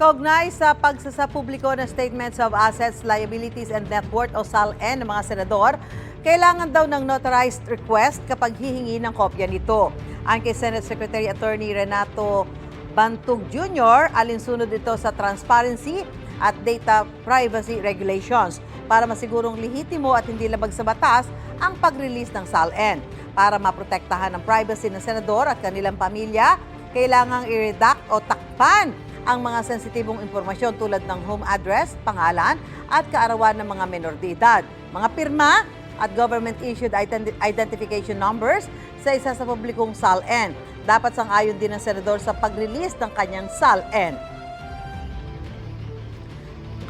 Kaugnay sa pagsasapubliko ng Statements of Assets, Liabilities and Net Worth o SALN ng mga senador, kailangan daw ng notarized request kapag hihingi ng kopya nito. Ang kay Senate Secretary Attorney Renato Bantug Jr., alinsunod ito sa transparency at data privacy regulations para masigurong lehitimo at hindi labag sa batas ang pag-release ng SALN. Para maprotektahan ang privacy ng senador at kanilang pamilya, kailangang i-redact o takpan ang mga sensitibong impormasyon tulad ng home address, pangalan at kaarawan ng mga menor de edad, mga pirma at government-issued identi- identification numbers sa isa sa publikong SALN. Dapat sang-ayon din ng senador sa pag-release ng kanyang SALN.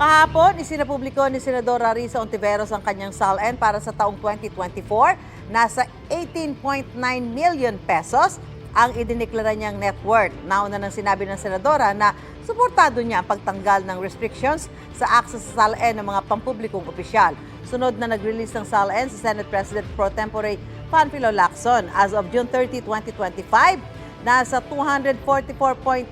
Kahapon, isinapubliko ni Senadora Risa Ontiveros ang kanyang SALN para sa taong 2024. Nasa 18.9 million pesos ang idineklara niyang net worth. Nauna nang sinabi ng Senadora na suportado niya ang pagtanggal ng restrictions sa access sa SALN ng mga pampublikong opisyal. Sunod na nag-release ng SALN si Senate President Pro Tempore Panfilo Lacson. As of June 30, 2025, nasa 244.9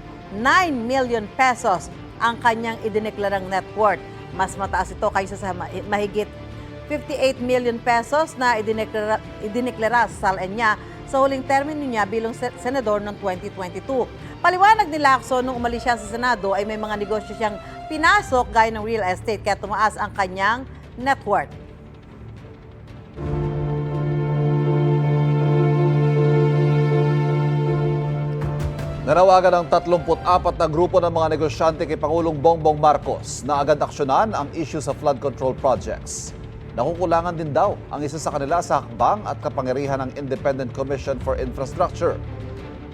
million pesos ang kanyang idineklarang net worth. Mas mataas ito kaysa sa ma- mahigit 58 million pesos na idineklara, idineklara sa SALN niya sa huling termino niya bilang se- senador noong 2022. Paliwanag ni Lacson nung umalis siya sa Senado ay may mga negosyo siyang pinasok gaya ng real estate kaya tumaas ang kanyang net worth. Nanawagan ng 34 na grupo ng mga negosyante kay Pangulong Bongbong Marcos na agad aksyonan ang issue sa flood control projects. Nakukulangan din daw ang isa sa kanila sa hakbang at kapangyarihan ng Independent Commission for Infrastructure.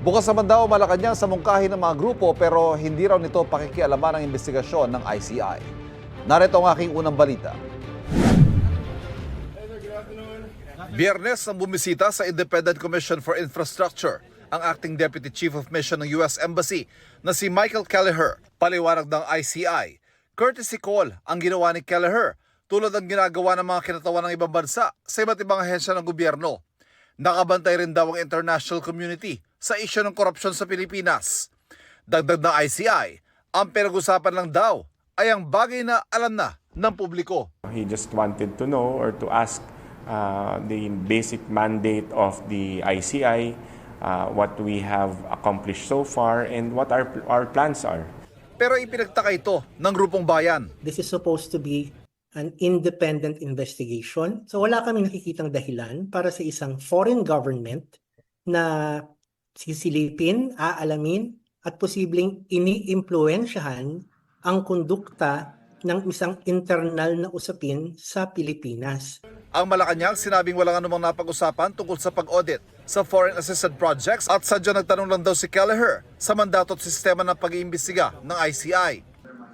Bukas naman daw ang Malacanang sa mungkahi ng mga grupo pero hindi raw nito pakikialaman ang investigasyon ng ICI. Narito ang aking unang balita. Biyernes ang bumisita sa Independent Commission for Infrastructure ang acting Deputy Chief of Mission ng US Embassy na si Michael Kelleher. Paliwanag ng ICI, courtesy call ang ginawa ni Kelleher tulad ng ginagawa ng mga kinatawan ng ibang bansa sa iba't ibang ahensya ng gobyerno. Nakabantay rin daw ang international community sa isyu ng korupsyon sa Pilipinas. Dagdag ng ICI, ang pinag-usapan lang daw ay ang bagay na alam na ng publiko. He just wanted to know or to ask uh, the basic mandate of the ICI, uh, what we have accomplished so far, and what our, our plans are. Pero ipinagtaka ito ng grupong bayan. This is supposed to be an independent investigation. So wala kami nakikitang dahilan para sa isang foreign government na sisilipin, aalamin, at posibleng ini-impluensyahan ang kondukta ng isang internal na usapin sa Pilipinas. Ang Malacanang sinabing walang anumang napag-usapan tungkol sa pag-audit sa foreign assisted projects at sadya nagtanong lang daw si Kelleher sa mandato at sistema ng pag-iimbestiga ng ICI.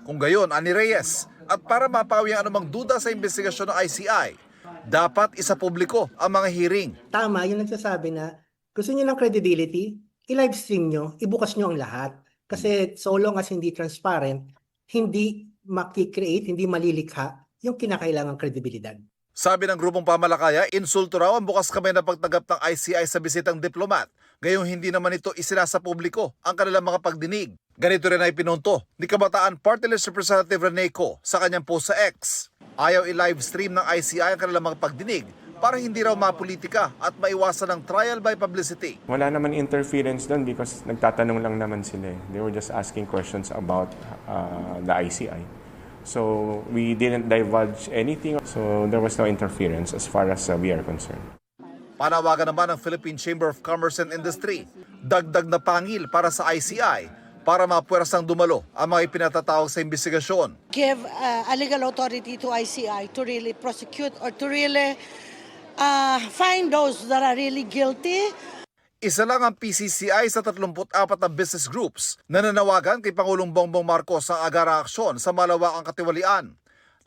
Kung gayon, ani Reyes, at para mapawi ang anumang duda sa investigasyon ng ICI, dapat isa publiko ang mga hearing. Tama, yung nagsasabi na gusto niyo ng credibility, i-live stream nyo, ibukas nyo ang lahat. Kasi so long as hindi transparent, hindi makikreate, hindi malilikha yung kinakailangang kredibilidad. Sabi ng grupong pamalakaya, insulto raw ang bukas kamay na pagtanggap ng ICI sa bisitang diplomat. Gayong hindi naman ito isinasa publiko ang kanilang mga pagdinig. Ganito rin ay pinunto ni Kabataan Party List Representative Rene Co sa kanyang post sa X. Ayaw i-live stream ng ICI ang kanilang mga pagdinig para hindi raw mapolitika at maiwasan ng trial by publicity. Wala naman interference doon because nagtatanong lang naman sila. eh. They were just asking questions about uh, the ICI. So we didn't divulge anything. So there was no interference as far as uh, we are concerned. Panawagan naman ng Philippine Chamber of Commerce and Industry, dagdag na pangil para sa ICI para mapuwersang dumalo ang mga ipinatatawag sa investigasyon. give uh, a legal authority to ICI to really prosecute or to really uh, find those that are really guilty Isa lang ang PCCI sa 34 na business groups na nanawagan kay Pangulong Bongbong Marcos ang agarang aksyon sa malawakang katiwalian.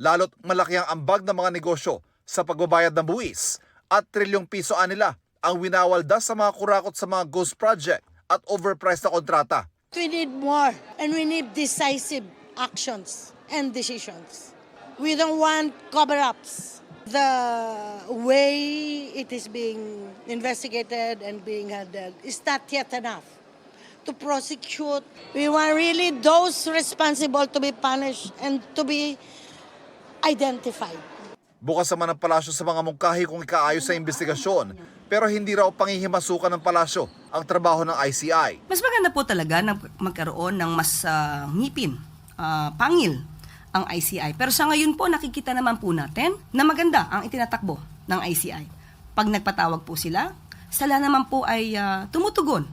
Lalo't malaki ang ambag ng mga negosyo sa pagbabayad ng buwis at trilyong piso nila ang winawalda sa mga kurakot sa mga ghost project at overpriced na kontrata. we need more and we need decisive actions and decisions we don't want cover-ups the way it is being investigated and being handled is not yet enough to prosecute. We want really those responsible to be punished and to be identified. Bukas naman ang palasyo sa mga mungkahi kung ikaayos sa investigasyon, pero hindi raw pangihimasukan ng palasyo ang trabaho ng ICI. Mas maganda po talaga na magkaroon ng mas ah, ngipin, ah, pangil ang ICI. Pero sa ngayon po, nakikita naman po natin na maganda ang itinatakbo ng ICI. Pag nagpatawag po sila, sila naman po ay ah, tumutugon.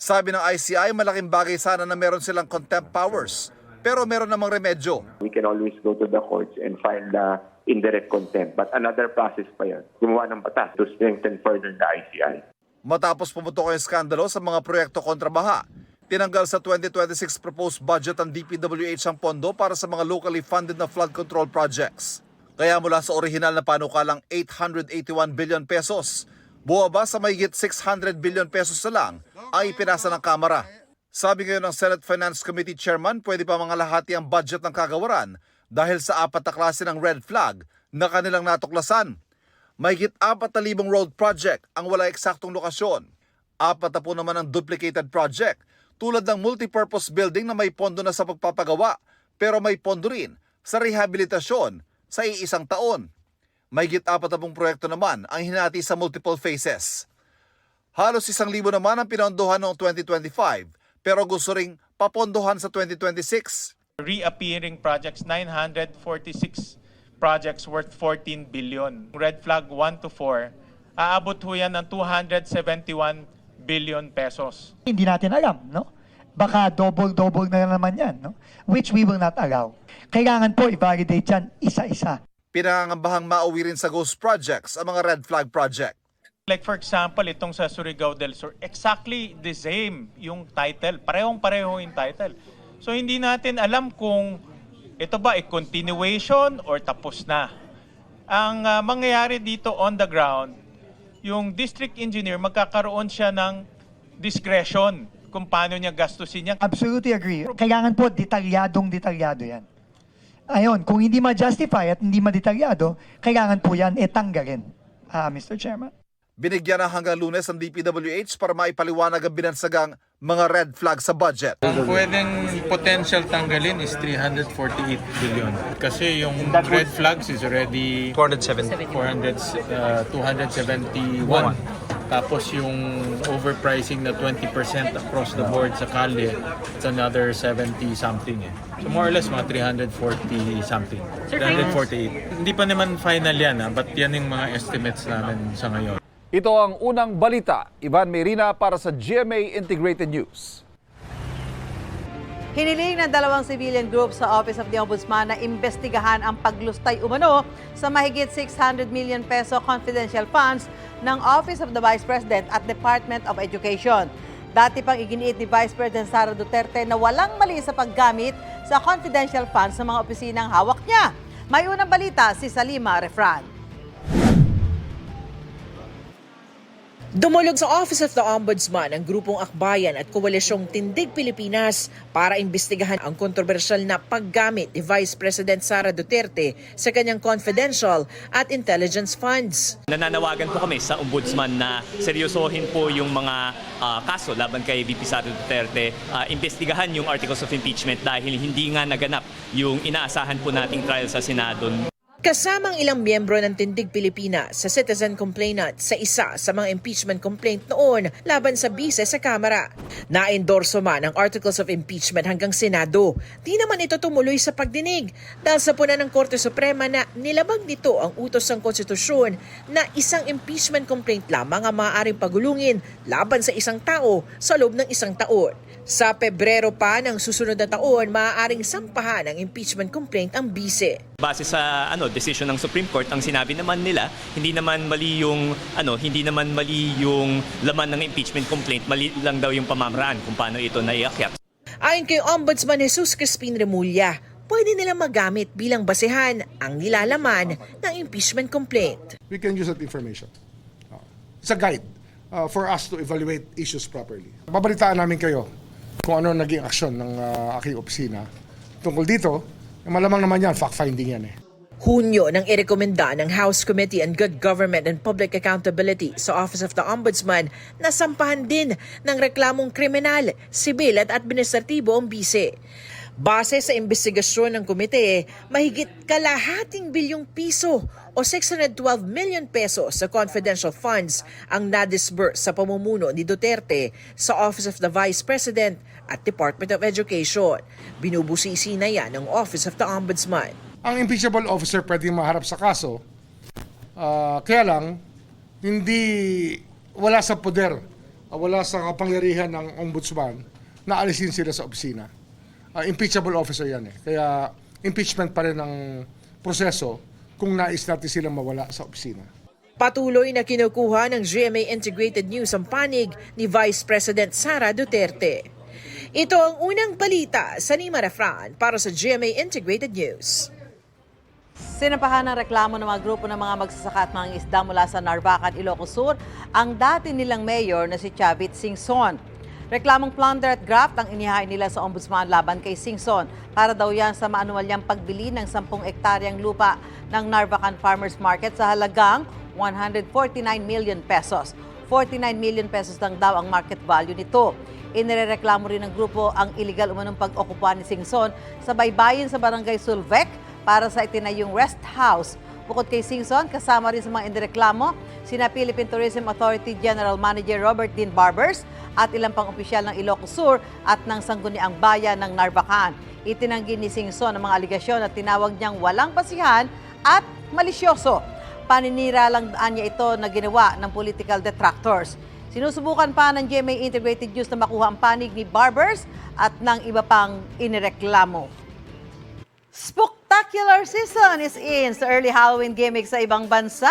Sabi ng ICI, malaking bagay sana na meron silang contempt powers, pero meron namang remedyo. we can always go to the courts and file the indirect contempt. But another process pa yan. Gumawa ng batas to strengthen further the ICI. Matapos pumutok ang skandalo sa mga proyekto kontrabaha, tinanggal sa 2026 proposed budget ang DPWH ang pondo para sa mga locally funded na flood control projects. Kaya mula sa orihinal na panukalang 881 billion pesos, buwaba sa mahigit 600 billion pesos na lang ay pinasa ng Kamara. Sabi ngayon ng Senate Finance Committee Chairman, pwede pa mga lahati ang budget ng kagawaran dahil sa apat na klase ng red flag na kanilang natuklasan. Mahigit 4,000 road project ang wala eksaktong lokasyon. Apat na po naman ang duplicated project tulad ng multipurpose building na may pondo na sa pagpapagawa pero may pondo rin sa rehabilitasyon sa iisang taon. Mahigit 40 proyekto naman ang hinati sa multiple phases. Halos isang libo naman ang pinondohan noong 2025 pero gusto ring papondohan sa 2026. Reappearing projects, 946 projects worth 14 billion. Red flag 1 to 4, aabot ho yan ng 271 billion pesos. hindi natin alam, no? Baka double-double na naman yan, no? Which we will not allow. Kailangan po i-validate yan isa-isa. Pinangangambahang mauwi rin sa ghost projects ang mga red flag project. Like for example, itong sa Surigao del Sur, exactly the same yung title. Parehong-pareho yung title. So hindi natin alam kung ito ba ay continuation or tapos na. Ang ah, mangyayari dito on the ground, yung district engineer magkakaroon siya ng discretion kung paano niya gastusin yan. Absolutely agree. Kailangan po detalyadong detalyado yan. Ayon, kung hindi ma-justify at hindi ma-detalyado, kailangan po yan etanggalin. Ah, Mr. Chairman. Binigyan na hanggang lunes ang DPWH para maipaliwanag ang binansagang mga red flag sa budget. Ang pwedeng potential tanggalin is 348 billion. Kasi yung red flags is already 470. 400, uh, 271. Tapos yung overpricing na 20% across the board sa kalye, it's another 70 something eh. So more or less mga 340 something. 348. Hindi pa naman final yan ah, but yan yung mga estimates namin sa ngayon. Ito ang unang balita. Ivan Merina para sa GMA Integrated News. Hiniling ng dalawang civilian group sa Office of the Ombudsman na imbestigahan ang paglustay umano sa mahigit 600 million peso confidential funds ng Office of the Vice President at Department of Education. Dati pang iginiit ni Vice President Sara Duterte na walang mali sa paggamit sa confidential funds sa mga opisinang hawak niya. May unang balita si Salima Refran. Dumulog sa Office of the Ombudsman ang grupong akbayan at koalisyong Tindig Pilipinas para imbestigahan ang kontrobersyal na paggamit ni Vice President Sara Duterte sa kanyang confidential at intelligence funds. Nananawagan po kami sa ombudsman na seryosohin po yung mga ah, kaso laban kay VP Sara Duterte, Ah, imbestigahan yung articles of impeachment dahil hindi nga naganap yung inaasahan po nating trial sa Senado Kasamang ilang miyembro ng Tindig Pilipinas sa citizen complainant sa isa sa mga impeachment complaint noon laban sa bise sa Kamara. Na-endorso man ang articles of impeachment hanggang Senado. Di naman ito tumuloy sa pagdinig dahil sa puna ng Korte Suprema na nilabag nito ang utos ng konstitusyon na isang impeachment complaint lamang ang maaaring pagulungin laban sa isang tao sa loob ng isang taon. Sa Pebrero pa ng susunod na taon, maaaring sampahan ng impeachment complaint ang bise. Base sa ano decision ng Supreme Court, ang sinabi naman nila, hindi naman mali yung ano, hindi naman mali yung laman ng impeachment complaint, mali lang daw yung pamamaraan kung paano ito naiakyat. Ayon kay Ombudsman Jesus Crispin Remulla, pwede nilang magamit bilang basehan ang nilalaman ng impeachment complaint. we can use that information. Uh, It's a guide uh, for us to evaluate issues properly. Babalitaan namin kayo kung ano naging aksyon ng uh, aking opisina. Tungkol dito, malamang naman yan, fact-finding yan eh. Hunyo nang irekomenda ng House Committee on Good Government and Public Accountability sa Office of the Ombudsman na sampahan din ng reklamong kriminal, sibil at administratibo ang bise. Base sa investigasyon ng komite, mahigit kalahating bilyong piso o 612 million pesos sa confidential funds ang nadisburse sa pamumuno ni Duterte sa Office of the Vice President at Department of Education. Binubusisi na yan ng Office of the Ombudsman. Ang impeachable officer pwedeng maharap sa kaso, ah, kaya lang, hindi, wala sa poder, wala sa kapangyarihan ng ombudsman na alisin sila sa opisina. Ah, impeachable officer yan eh. Kaya impeachment pa rin ang proseso kung nais natin silang mawala sa opisina. Patuloy na kinukuha ng GMA Integrated News ang panig ni Vice President Sara Duterte. Ito ang unang balita sa Lima Refran para sa GMA Integrated News. Sinampahan ng reklamo ng mga grupo ng mga magsasaka at mga isda mula sa Narvacan, Ilocos Sur ang dati nilang mayor na si Chavit Singson. Reklamong plunder at graft ang inihain nila sa ombudsman laban kay Singson para daw yan sa maanuwal niyang pagbili ng 10 ektaryang lupa ng Narvacan Farmers Market sa halagang 149 million pesos. 49 million pesos lang daw ang market value nito. Inirereklamo rin ng grupo ang illegal umanong pag-okupa ni Singson sa baybayin sa barangay Sulvec para sa itinayong rest house. Bukod kay Singson, kasama rin sa mga indireklamo, sina Philippine Tourism Authority General Manager Robert Dean Barbers at ilang pang opisyal ng Ilocos Sur at ng Sangguniang Bayan ng Narvacan. Itinanggi ni Singson ang mga aligasyon at tinawag niyang walang basihan at malisyoso. Paninira lang niya ito na ginawa ng political detractors. Sinusubukan pa ng GMA Integrated News na makuha ang panig ni Barbers at ng iba pang inireklamo. Spectacular season is in sa early Halloween gimmick sa ibang bansa.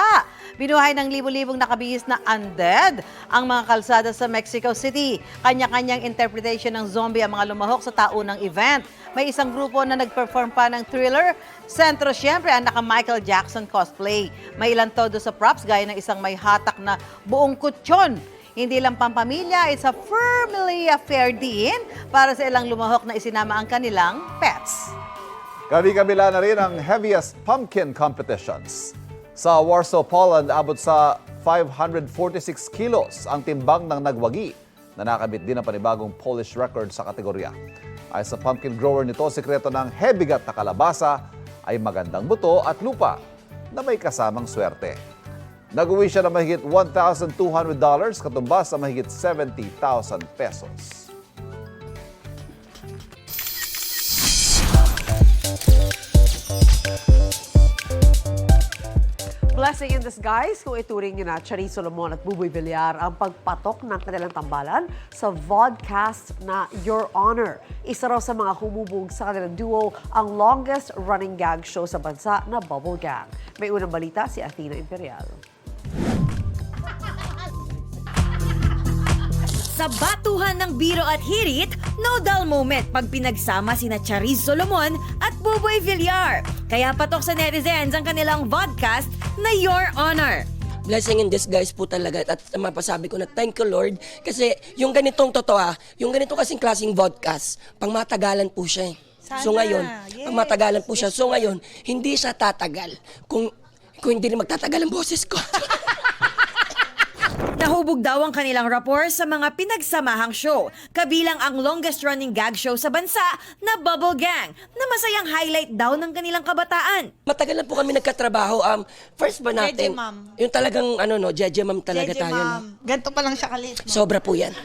Binuhay ng libu-libong nakabihis na undead ang mga kalsada sa Mexico City. Kanya-kanyang interpretation ng zombie ang mga lumahok sa taunang event. May isang grupo na nag-perform pa ng thriller. Sentro siyempre ang naka-Michael Jackson cosplay. May ilan todo sa props gaya ng isang may hatak na buong kutsyon. Hindi lang pampamilya, it's a family affair din para sa ilang lumahok na isinama ang kanilang pets. Kami-kabila na rin ang heaviest pumpkin competitions. Sa Warsaw, Poland, abot sa 546 kilos ang timbang ng nagwagi na nakabit din ang panibagong Polish record sa kategorya. Ay sa pumpkin grower nito, sekreto ng hebigat na kalabasa ay magandang buto at lupa na may kasamang swerte. Nag-uwi siya ng mahigit $1,200 katumbas sa mahigit 70,000 pesos. Blessing in disguise kung ituring niyo na Charis Solomon at Buboy Villar ang pagpatok ng kanilang tambalan sa vodcast na Your Honor. Isa raw sa mga humubog sa kanilang duo ang longest running gag show sa bansa na Bubble Gang. May unang balita si Athena Imperial. Sa batuhan ng biro at hirit, no dull moment pag pinagsama sina Charis Solomon at Buboy Villar. Kaya patok sa netizens ang kanilang vodcast na Your Honor. blessing in disguise po talaga at mapasabi ko na thank you Lord kasi yung ganitong totoo ah, yung ganitong kasing klaseng vodcast, pang matagalan po siya eh. so ngayon, pang matagalan po siya. So ngayon, hindi siya tatagal kung kung hindi rin magtatagal ang boses ko. Nahubog daw ang kanilang rapport sa mga pinagsamahang show, kabilang ang longest running gag show sa bansa na Bubble Gang, na masayang highlight daw ng kanilang kabataan. Matagal na po kami nagkatrabaho. Um, first ba natin? Jeje ma'am. Yung talagang ano no, jeje ma'am talaga Jeje, tayo. ma'am. No? Ganito pa lang siya kalit. ma'am. Sobra po yan.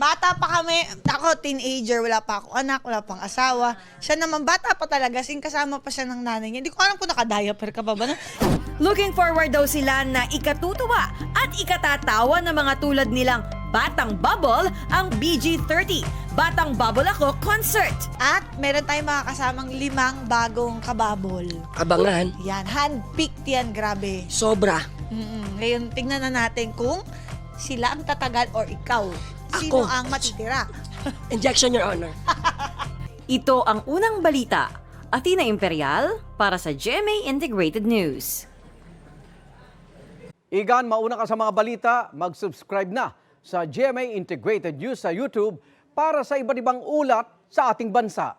Bata pa kami, ako teenager, wala pa ako anak, wala pang asawa. Siya naman, bata pa talaga, sing kasama pa siya ng nanay niya. Hindi ko alam kung naka-diaper ka ba ba. no? Looking forward daw sila na ikatutuwa at ikatatawa ng mga tulad nilang Batang Bubble ang BG30, Batang Bubble Ako Concert. At meron tayong mga kasamang limang bagong kababol. Abangan. Yan, hand-picked yan, grabe. Sobra. Mm-mm. Ngayon, tingnan na natin kung sila ang tatagal or ikaw. Ako. Sino ang matitira? Injection, Your Honor. Ito ang unang balita. Athena Imperial para sa GMA Integrated News. Igan, mauna ka sa mga balita, mag-subscribe na sa GMA Integrated News sa YouTube para sa iba't ibang ulat sa ating bansa.